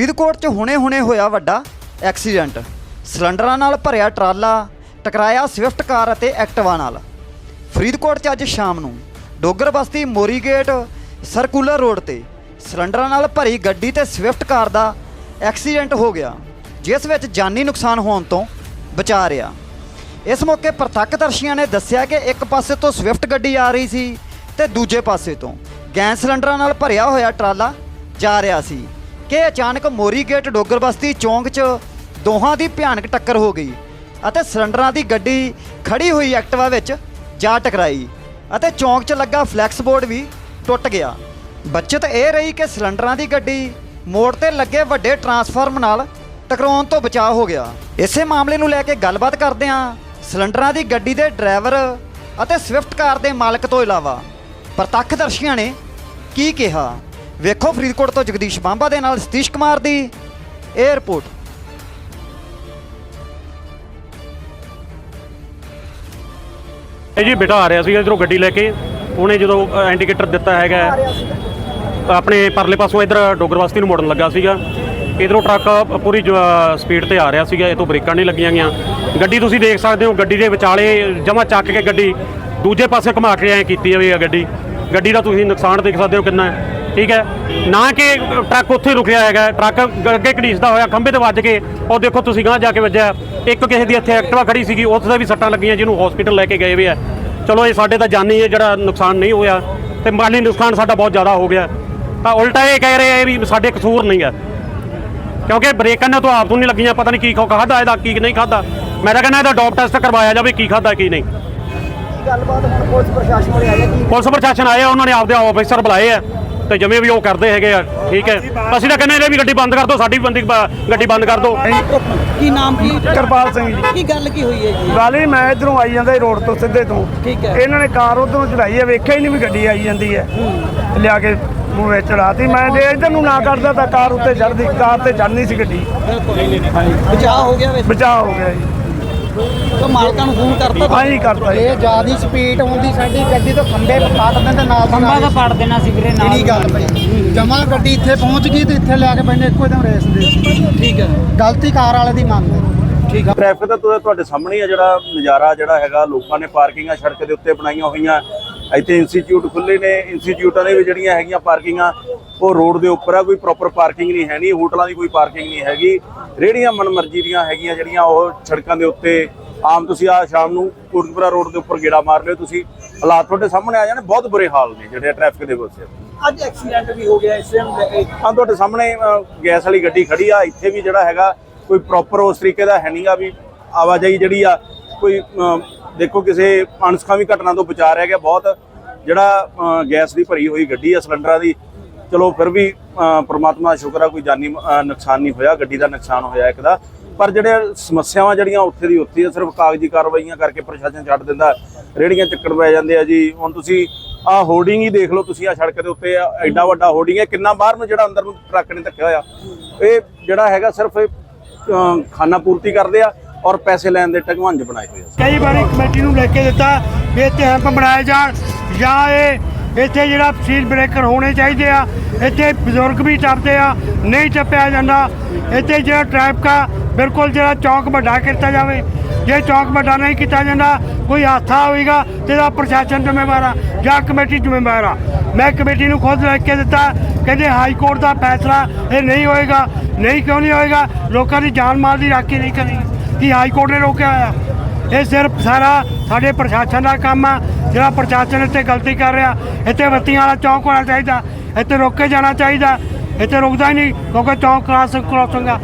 ਫਰੀਦਕੋਟ 'ਚ ਹੁਣੇ-ਹੁਣੇ ਹੋਇਆ ਵੱਡਾ ਐਕਸੀਡੈਂਟ। ਸਿਲੰਡਰਾਂ ਨਾਲ ਭਰਿਆ ਟਰਾਲਾ, ਟਕਰਾਇਆ ਸਵਿਫਟ ਕਾਰ ਅਤੇ ਐਕਟਿਵਾ ਨਾਲ। ਫਰੀਦਕੋਟ 'ਚ ਅੱਜ ਸ਼ਾਮ ਨੂੰ ਡੋਗਰ ਬਸਤੀ ਮੋਰੀ ਗੇਟ ਸਰਕੂਲਰ ਰੋਡ ਤੇ ਸਿਲੰਡਰਾਂ ਨਾਲ ਭਰੀ ਗੱਡੀ ਤੇ ਸਵਿਫਟ ਕਾਰ ਦਾ ਐਕਸੀਡੈਂਟ ਹੋ ਗਿਆ, ਜਿਸ ਵਿੱਚ ਜਾਨੀ ਨੁਕਸਾਨ ਹੋਣ ਤੋਂ ਬਚਾ ਰਿਹਾ। ਇਸ ਮੌਕੇ ਪ੍ਰਤੱਖਦਰਸ਼ੀਆਂ ਨੇ ਦੱਸਿਆ ਕਿ ਇੱਕ ਪਾਸੇ ਤੋਂ ਸਵਿਫਟ ਗੱਡੀ ਆ ਰਹੀ ਸੀ ਤੇ ਦੂਜੇ ਪਾਸੇ ਤੋਂ ਗੈਸ ਸਿਲੰਡਰਾਂ ਨਾਲ ਭਰਿਆ ਹੋਇਆ ਟਰਾਲਾ ਜਾ ਰਿਹਾ ਸੀ। ਕਿ ਅਚਾਨਕ ਮੋਰੀ ਗੇਟ ਡੋਗਰ ਬਸਤੀ ਚੌਂਕ 'ਚ ਦੋਹਾਂ ਦੀ ਭਿਆਨਕ ਟੱਕਰ ਹੋ ਗਈ ਅਤੇ ਸਿਲੰਡਰਾਂ ਦੀ ਗੱਡੀ ਖੜੀ ਹੋਈ ਐਕਟਿਵਾ ਵਿੱਚ ਜਾ ਟਕਰਾਈ ਅਤੇ ਚੌਂਕ 'ਚ ਲੱਗਾ ਫਲੈਕਸ ਬੋਰਡ ਵੀ ਟੁੱਟ ਗਿਆ। ਬਚਤ ਇਹ ਰਹੀ ਕਿ ਸਿਲੰਡਰਾਂ ਦੀ ਗੱਡੀ ਮੋੜ ਤੇ ਲੱਗੇ ਵੱਡੇ ਟਰਾਂਸਫਾਰਮ ਨਾਲ ਟਕਰਾਉਣ ਤੋਂ ਬਚਾਅ ਹੋ ਗਿਆ। ਇਸੇ ਮਾਮਲੇ ਨੂੰ ਲੈ ਕੇ ਗੱਲਬਾਤ ਕਰਦੇ ਹਾਂ ਸਿਲੰਡਰਾਂ ਦੀ ਗੱਡੀ ਦੇ ਡਰਾਈਵਰ ਅਤੇ ਸਵਿਫਟ ਕਾਰ ਦੇ ਮਾਲਕ ਤੋਂ ਇਲਾਵਾ। ਪ੍ਰਤੱਖਦਰਸ਼ੀਆਂ ਨੇ ਕੀ ਕਿਹਾ? ਵੇਖੋ ਫਰੀਦਕੋਟ ਤੋਂ ਜਗਦੀਸ਼ ਬਾਂਬਾ ਦੇ ਨਾਲ ਸਤੀਸ਼ ਕੁਮਾਰ ਦੀ ਇਹ ਰਿਪੋਰਟ ਇਹ ਜੀ ਬੇਟਾ ਆ ਰਿਹਾ ਸੀ ਇਧਰੋਂ ਗੱਡੀ ਲੈ ਕੇ। ਉਹਨੇ ਜਦੋਂ ਇੰਡੀਕੇਟਰ ਦਿੱਤਾ ਹੈਗਾ। ਆਪਣੇ ਪਰਲੇ ਪਾਸੋਂ ਇਧਰ ਡੋਗਰਵਾਸਤੀ ਨੂੰ ਮੋੜਨ ਲੱਗਾ ਸੀਗਾ। ਇਧਰੋਂ ਟਰੱਕ ਪੂਰੀ ਸਪੀਡ ਤੇ ਆ ਰਿਹਾ ਸੀਗਾ। ਇਹ ਤੋਂ ਬ੍ਰੇਕਾਂ ਨਹੀਂ ਲੱਗੀਆਂ ਗਈਆਂ। ਗੱਡੀ ਤੁਸੀਂ ਦੇਖ ਸਕਦੇ ਹੋ, ਗੱਡੀ ਦੇ ਵਿਚਾਲੇ ਜਮਾ ਚੱਕ ਕੇ ਗੱਡੀ ਦੂਜੇ ਪਾਸੇ ਘੁਮਾ ਕੇ ਐ ਕੀਤੀ ਹੋਈ ਆ ਗੱਡੀ। ਗੱਡੀ ਦਾ ਤੁਸੀਂ ਨੁਕਸਾਨ ਦੇਖ ਸਕਦੇ ਹੋ ਕਿੰਨਾ ਹੈ। ਠੀਕ ਹੈ? ਨਾ ਕਿ ਟਰੱਕ ਉੱਥੇ ਰੁਕਿਆ ਹੈਗਾ। ਟਰੱਕ ਅੱਗੇ ਘੜੀਸਦਾ ਹੋਇਆ ਖੰਭੇ ਤੇ ਵੱਜ ਕੇ ਉਹ ਦੇਖੋ ਤੁਸੀਂ ਗਾਂ ਜਾ ਕੇ ਵੱਜਿਆ। ਇੱਕ ਕਿਸੇ ਦੀ ਇੱਥੇ ਐਕਟਿਵਾ ਖੜੀ ਸੀਗੀ ਦਾ ਵੀ ਸੱਟਾਂ ਲੱਗੀਆਂ ਜਿਹਨੂੰ ਹਸਪੀਟਲ ਲੈ ਕੇ ਗਏ ਹੋਏ ਆ। ਚਲੋ ਇਹ ਸਾਡੇ ਤਾਂ ਜਾਨੀ ਹੈ ਜਿਹੜਾ ਨੁਕਸਾਨ ਨਹੀਂ ਹੋਇਆ। ਤੇ ਮਾਲੀ ਨੁਕਸਾਨ ਸਾਡਾ ਬਹੁਤ ਜ਼ਿਆਦਾ ਹੋ ਗਿਆ। ਤਾਂ ਉਲਟਾ ਇਹ ਕਹਿ ਰਹੇ ਆ ਵੀ ਸਾਡੇ ਕਸੂਰ ਨਹੀਂ ਹੈ ਕਿਉਂਕਿ ਬ੍ਰੇਕਾਂ ਨੇ ਤਾਂ ਆਪ ਤੋਂ ਨਹੀਂ ਲੱਗੀਆਂ ਪਤਾ ਨਹੀਂ ਕੀ ਖੋ ਖਾਦਾ ਇਹਦਾ ਕੀ ਨਹੀਂ ਖਾਦਾ ਮੈਂ ਤਾਂ ਕਹਿੰਦਾ ਇਹਦਾ ਡੋਪ ਟੈਸਟ ਕਰਵਾਇਆ ਜਾਵੇ ਕੀ ਖਾਦਾ ਕੀ ਨਹੀਂ। ਗੱਲਬਾਤ ਹੁਣ ਪੁਲਿਸ ਪ੍ਰਸ਼ਾਸਨ ਵਾਲੇ ਆਏ ਕੀ ਪੁਲਿਸ ਪ੍ਰਸ਼ਾਸਨ ਆਏ ਆ ਉਹਨਾਂ ਨੇ ਆਪਦੇ ਆਫੀਸਰ ਬੁਲਾਏ ਆ। ਤੇ ਜਿਵੇਂ ਵੀ ਉਹ ਕਰਦੇ ਹੈਗੇ ਆ ਠੀਕ ਹੈ। ਅਸੀਂ ਤਾਂ ਕਹਿੰਦੇ ਨੇ ਵੀ ਗੱਡੀ ਬੰਦ ਕਰ ਦਿਓ ਸਾਡੀ ਵੀ ਬੰਦੀ ਗੱਡੀ ਬੰਦ ਕਰ ਦਿਓ। ਕੀ ਨਾਮ ਕੀ? ਕਿਰਪਾਲ ਸਿੰਘ ਜੀ। ਕੀ ਗੱਲ ਕੀ ਹੋਈ ਹੈ ਜੀ? ਗੱਲ ਹੀ ਮੈਂ ਇਧਰੋਂ ਆਈ ਜਾਂਦਾ ਰੋਡ ਤੋਂ ਸਿੱਧੇ ਤੋਂ। ਠੀਕ ਹੈ। ਇਹਨਾਂ ਨੇ ਕਾਰ ਉਧਰੋਂ ਚੜਾਈ ਹੈ ਵੇਖਿਆ ਹੀ ਨਹੀਂ ਵੀ ਗੱਡੀ ਆਈ ਜਾਂਦੀ ਹੈ। ਲਿਆ ਕੇ ਮੂੰਹ ਵਿੱਚ ਚੜਾਤੀ। ਮੈਂ ਜੇ ਇਧਰ ਨੂੰ ਨਾ ਕਰਦਾ ਤਾਂ ਕਾਰ ਉੱਤੇ ਚੜਦੀ ਕਾਰ ਤੇ ਚੜਨੀ ਸੀ ਗੱਡੀ। ਬਚਾਅ ਹੋ ਗਿਆ ਬਚਾਅ ਹੋ ਗਿਆ ਜੀ। ਤਾਂ ਮਾਲਕਾਂ ਨੂੰ ਫੋਨ ਕਰਤਾ ਹਾਂ ਜੀ ਕਰਤਾ ਜੀ। ਇਹ ਜਿਆਦੀ ਸਪੀਡ ਹੁੰਦੀ ਸਾਡੀ ਗੱਡੀ ਤੋਂ ਖੰਭੇ ਪੱਟ ਦਿੰਦੇ ਨਾਲ ਦੀ ਖੰਭਾ ਤਾਂ ਪੜ ਦੇਣਾ ਸੀ ਵੀਰੇ ਨਾਲ ਜਿਹੜੀ ਗੱਲ ਪਈ ਜਮਾ ਗੱਡੀ ਇੱਥੇ ਪਹੁੰਚ ਗਈ ਤੇ ਇੱਥੇ ਲੈ ਕੇ ਪੈਂਦੇ ਇੱਕੋ ਦਮ ਰੇਸ ਦੇ ਠੀਕ ਹੈ। ਗਲਤੀ ਕਾਰ ਵਾਲੇ ਦੀ ਮੰਨਦੇ ਟ੍ਰੈਫਿਕ ਦਾ ਤੁਹਾ- ਤੁਹਾਡੇ ਸਾਹਮਣੇ ਹੀ ਆ ਜਿਹੜਾ ਨਜ਼ਾਰਾ ਜਿਹੜਾ ਹੈਗਾ ਲੋਕਾਂ ਨੇ ਪਾਰਕਿੰਗਾਂ ਸੜਕ ਦੇ ਉੱਤੇ ਬਣਾਈਆਂ ਹੋਈਆਂ। ਇੱਥੇ ਇੰਸਟੀਚਿਊਟ ਖੁੱਲੇ ਨੇ ਇੰਸਟੀਚਿਊਟਾਂ ਦੇ ਵੀ ਜਿਹੜੀਆਂ ਹੈਗੀਆਂ ਪਾਰਕਿੰਗਾਂ ਉਹ ਰੋਡ ਦੇ ਉੱਪਰ ਆ ਕੋਈ ਪ੍ਰੋਪਰ ਪਾਰਕਿੰਗ ਨਹੀਂ ਹੈ ਨਹੀਂ ਹੋਟਲਾਂ ਦੀ ਕੋਈ ਪਾਰਕਿੰਗ ਨਹੀਂ ਹੈਗੀ। ਰੇਹੜੀਆਂ ਮਨਮਰਜ਼ੀ ਦੀਆਂ ਹੈਗੀਆਂ ਜਿਹੜੀਆਂ ਉਹ ਸੜਕਾਂ ਦੇ ਉੱਤੇ ਆਮ ਤੁਸੀਂ ਆ ਸ਼ਾਮ ਨੂੰ ਕੋਟਕਪੁਰਾ ਰੋਡ ਦੇ ਉੱਪਰ ਗੇੜਾ ਮਾਰ ਲਿਓ ਤੁਸੀਂ ਹਾਲਾਤ ਤੁਹਾਡੇ ਸਾਹਮਣੇ ਆ ਜਾਣੇ ਬਹੁਤ ਬੁਰੇ ਹਾਲ ਨੇ ਜਿਹੜੇ ਟ੍ਰੈਫਿਕ ਦੇ ਵਿੱਚ। ਅੱਜ ਐਕਸੀਡੈਂਟ ਵੀ ਹੋ ਗਿਆ ਇਸ ਟਾਈਮ ਹਾਂ ਤੁਹਾਡੇ ਸਾਹਮਣੇ ਗੈਸ ਵਾਲੀ ਗੱਡੀ ਖੜੀ ਆ ਇੱਥੇ ਵੀ ਜਿਹੜਾ ਹੈਗਾ ਕੋਈ ਪ੍ਰੋਪਰ ਉਸ ਤਰੀਕੇ ਦਾ ਹੈ ਨਹੀਂਗਾ ਵੀ ਆਵਾਜਾਈ ਜਿਹੜੀ ਆ ਕੋਈ ਦੇਖੋ ਕਿਸੇ ਅਣਸਖਾਵੀ ਘਟਨਾ ਤੋਂ ਬਚਾ ਰਿਹਾ ਗਿਆ ਬਹੁਤ। ਜਿਹੜਾ ਗੈਸ ਦੀ ਭਰੀ ਹੋਈ ਗੱਡੀ ਆ ਸਿਲੰਡਰਾਂ ਦੀ ਚਲੋ ਫਿਰ ਵੀ ਅ, ਪ੍ਰਮਾਤਮਾ ਦਾ ਸ਼ੁਕਰ ਆ ਕੋਈ ਜਾਨੀ ਨੁਕਸਾਨ ਨਹੀਂ ਹੋਇਆ ਗੱਡੀ ਦਾ ਨੁਕਸਾਨ ਹੋਇਆ ਇੱਕ ਦਾ। ਪਰ ਜਿਹੜੇ ਸਮੱਸਿਆਵਾਂ ਜਿਹੜੀਆਂ ਉੱਥੇ ਦੀ ਉੱਥੇ ਆ ਸਿਰਫ ਕਾਗਜ਼ੀ ਕਾਰਵਾਈਆਂ ਕਰਕੇ ਪ੍ਰਸ਼ਾਸਨ ਛੱਡ ਦਿੰਦਾ ਰੇੜੀਆਂ ਚੱਕਰ ਪੈ ਜਾਂਦੇ ਆ ਜੀ। ਹੁਣ ਤੁਸੀਂ ਆਹ ਹੋਰਡਿੰਗ ਹੀ ਦੇਖ ਲਓ ਤੁਸੀਂ ਆ ਸੜਕ ਦੇ ਉੱਤੇ ਐਡਾ ਵੱਡਾ ਹੋਰਡਿੰਗ ਹੈ ਕਿੰਨਾ ਬਾਹਰ ਨੂੰ ਜਿਹੜਾ ਅੰਦਰ ਨੂੰ ਟਰੱਕ ਨੇ ਧੱਕਿਆ ਹੋਇਆ। ਇਹ ਜਿਹੜਾ ਹੈਗਾ ਸਿਰਫ ਇਹ, ਖਾਨਾ ਪੂਰਤੀ ਕਰਦੇ ਆ ਔਰ ਪੈਸੇ ਲੈਣ ਦੇ ਟਗਵੰਜ ਬਣਾਏ ਹੋਏ ਆ। ਕਈ ਵਾਰੀ ਕਮੇਟੀ ਨੂੰ ਲੈ ਕੇ ਦਿੱਤਾ ਵੀ ਇੱਥੇ ਹੈਂਪ ਬਣਾਏ ਜਾਣ ਜਾਂ ਇਹ ਇੱਥੇ ਜਿਹੜਾ ਸੀਲ ਬ੍ਰੇਕਰ ਹੋਣੇ ਚਾਹੀਦੇ ਆ, ਇੱਥੇ ਬਜ਼ੁਰਗ ਵੀ ਟੱਪਦੇ ਆ, ਨਹੀਂ ਟੱਪਿਆ ਜਾਂਦਾ, ਇੱਥੇ ਜਿਹੜਾ ਟ੍ਰੈਫਿਕ ਆ, ਬਿਲਕੁਲ ਜਿਹੜਾ ਚੌਕ ਵੱਡਾ ਕੀਤਾ ਜਾਵੇ, ਜੇ ਚੌਕ ਵੱਡਾ ਨਹੀਂ ਕੀਤਾ ਜਾਂਦਾ, ਕੋਈ ਹਾਦਸਾ ਹੋਏਗਾ ਤੇ ਇਹਦਾ ਪ੍ਰਸ਼ਾਸਨ ਜ਼ਿੰਮੇਵਾਰ ਆ ਜਾਂ ਕਮੇਟੀ ਜ਼ਿੰਮੇਵਾਰ ਆ। ਮੈਂ ਕਮੇਟੀ ਨੂੰ ਖੁਦ ਲਿਖ ਕੇ ਦਿੱਤਾ, ਕਹਿੰਦੇ ਹਾਈ ਕੋਰਟ ਦਾ ਫੈਸਲਾ ਇਹ ਨਹੀਂ ਹੋਏਗਾ, ਨਹੀਂ ਕਿਉਂ ਨਹੀਂ ਹੋਏਗਾ, ਲੋਕਾਂ ਦੀ ਜਾਨ ਮਾਲ ਦੀ ਰਾਖੀ ਨਹੀਂ ਕਰੀ ਕਿ ਹਾਈ ਕੋਰਟ ਨੇ ਰੋਕਿਆ ਹੋਇਆ। ਇਹ ਸਿਰਫ ਸਾਰਾ ਸਾਡੇ ਪ੍ਰਸ਼ਾਸਨ ਦਾ ਕੰਮ ਆ, ਜਿਹੜਾ ਪ੍ਰਸ਼ਾਸਨ ਇੱਥੇ ਗਲਤੀ ਕਰ ਰਿਹਾ। ਇੱਥੇ ਬੱਤੀਆਂ ਵਾਲਾ ਚੌਂਕ ਹੋਣਾ ਚਾਹੀਦਾ, ਇੱਥੇ ਰੋਕ ਕੇ ਜਾਣਾ ਚਾਹੀਦਾ, ਇੱਥੇ ਰੁਕਦਾ ਹੀ ਨਹੀਂ, ਕਿਉਂਕਿ ਚੌਂਕ ਕ੍ਰਾਸ ਕ੍ਰਾਸਿੰਗ ਆ।